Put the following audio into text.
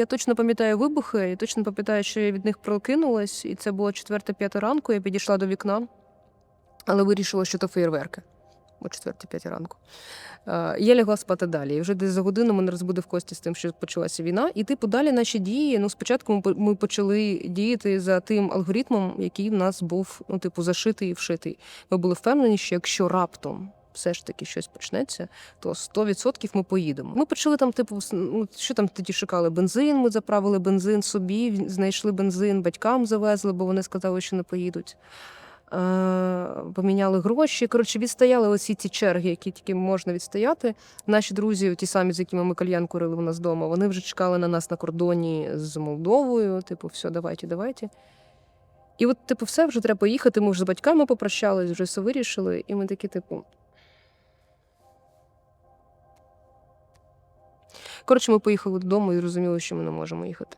Я точно пам'ятаю вибухи, я точно пам'ятаю, що я від них прокинулась, і це було 4-5 ранку. Я підійшла до вікна, але вирішила, що то феєрверки. О 4-5 ранку. Е, Я лягла спати далі. І вже десь за годину мене розбудив Костя з тим, що почалася війна. І типу далі наші дії. Ну, спочатку ми почали діяти за тим алгоритмом, який в нас був, ну, типу, зашитий і вшитий. Ми були впевнені, що якщо раптом все ж таки щось почнеться, то 100% ми поїдемо. Ми почали там, типу, ну, що там тоді шукали? Бензин. Ми заправили бензин собі, знайшли бензин, батькам завезли, бо вони сказали, що не поїдуть. Е, поміняли гроші. Коротше, відстояли оці ці черги, які тільки можна відстояти. Наші друзі, ті самі, з якими ми кальян курили у нас вдома, вони вже чекали на нас на кордоні з Молдовою. Типу, все, давайте, давайте. І от, типу, все, вже треба поїхати. Ми вже з батьками попрощались, вже все вирішили. І ми такі, типу. Коротше, ми поїхали додому і зрозуміли, що ми не можемо їхати.